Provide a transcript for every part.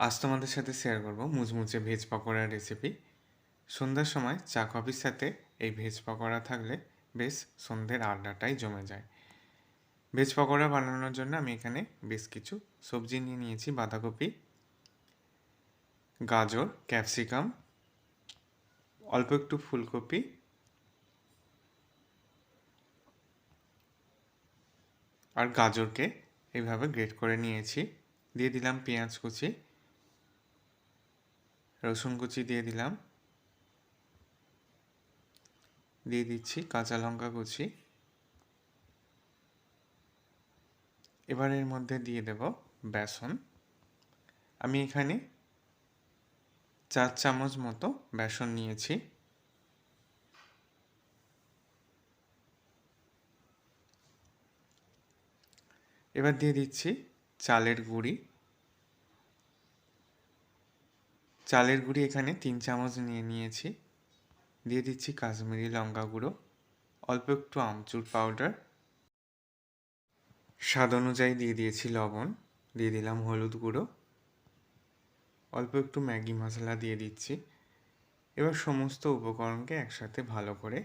আজ তোমাদের সাথে শেয়ার করব মুচমুচে ভেজ পকোড়ার রেসিপি সন্ধ্যার সময় চা কফির সাথে এই ভেজ পকোড়া থাকলে বেশ সন্ধ্যের আড্ডাটাই জমে যায়। ভেজ পকোড়া বানানোর জন্য আমি এখানে বেশ কিছু সবজি নিয়ে নিয়েছি, বাঁধাকপি, গাজর ক্যাপসিকাম অল্প একটু ফুলকপি, আর গাজরকে এইভাবে গ্রেট করে নিয়েছি। দিয়ে দিলাম পেঁয়াজ কুচি। রসুন কুচি দিয়ে দিলাম। দিয়ে দিচ্ছি কাঁচা লঙ্কা কুচি। এবার এর মধ্যে দিয়ে দেব বেসন। আমি এখানে চার চামচ মতো বেসন নিয়েছি। এবার দিয়ে দিচ্ছি চালের গুঁড়ি। চালের গুঁড়ি এখানে তিন চামচ নিয়ে নিয়েছি। দিয়ে দিচ্ছি কাশ্মীরি লঙ্কা গুঁড়ো, অল্প একটু আমচুর পাউডার। স্বাদ অনুযায়ী দিয়ে দিয়েছি লবণ, দিয়ে দিলাম হলুদ গুঁড়ো। অল্প একটু ম্যাগি মশলা দিয়ে দিচ্ছি। এবার সমস্ত উপকরণকে একসাথে ভালো করে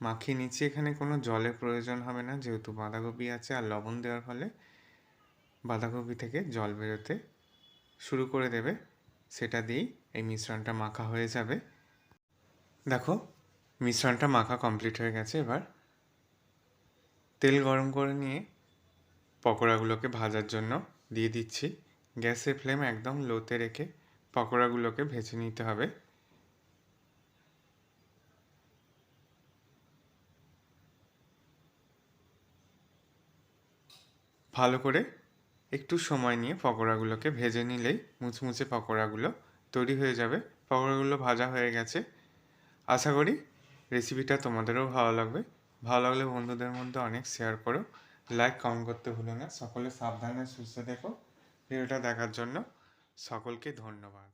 মাখিয়ে নিচ্ছি। এখানে কোনো জলের প্রয়োজন হবে না, যেহেতু বাঁধাকপি আছে আর লবণ দেওয়ার ফলে বাঁধাকপি থেকে জল বেরোতে শুরু করে দেবে। সেটা দিয়েই এই মিশ্রণটা মাখা হয়ে যাবে। দেখো, মিশ্রণটা মাখা কমপ্লিট হয়ে গেছে। এবার তেল গরম করে নিয়ে পকোড়াগুলোকে ভাজার জন্য দিয়ে দিচ্ছি। গ্যাসের ফ্লেম একদম লোতে রেখে পকোড়াগুলোকে ভেজে নিতে হবে। ভালো করে একটু সময় নিয়ে পকোড়াগুলোকে ভেজে নিলেই মুচমুচে পকোড়াগুলো তৈরি হয়ে যাবে। পকোড়াগুলো ভাজা হয়ে গেছে। আশা করি রেসিপিটা তোমাদেরও ভালো লাগবে। ভালো লাগলে বন্ধুদের মধ্যে অনেক শেয়ার করো। লাইক কমেন্ট করতে ভুলো না। সকলে সাবধানে সুস্থ দেখো ভিডিওটা দেখার জন্য সকলকে ধন্যবাদ।